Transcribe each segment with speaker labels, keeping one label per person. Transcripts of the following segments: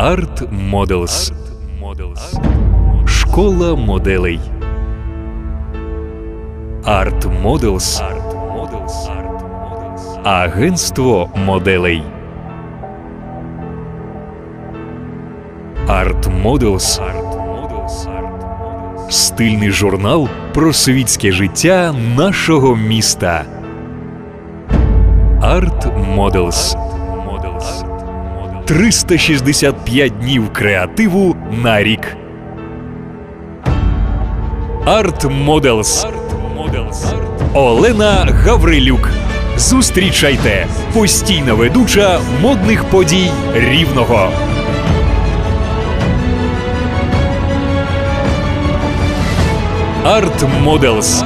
Speaker 1: Art Models. Школа моделей. Art Models. Агентство моделей. Art Models. Стильний журнал про світське життя нашого міста. Art Models. 365 днів креативу на рік. Art Models. Олена Гаврилюк. Зустрічайте постійна ведуча модних подій рівного. Art Models.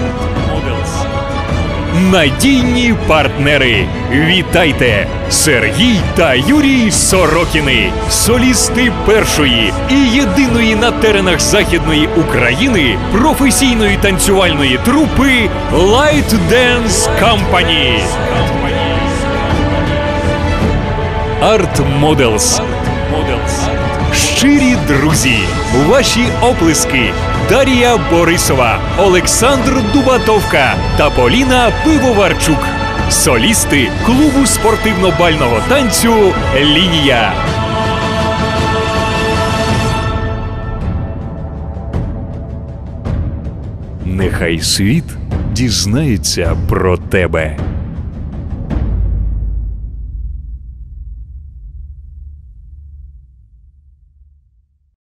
Speaker 1: Надійні партнери. Вітайте! Сергій та Юрій Сорокіни, солісти першої і єдиної на теренах Західної України професійної танцювальної трупи Light Dance Company. Art Models. Щирі друзі, ваші оплески Дар'я Борисова, Олександр Дубатовка та Поліна Пивоварчук. Солісти клубу спортивно-бального танцю Лінія. Нехай світ дізнається про тебе.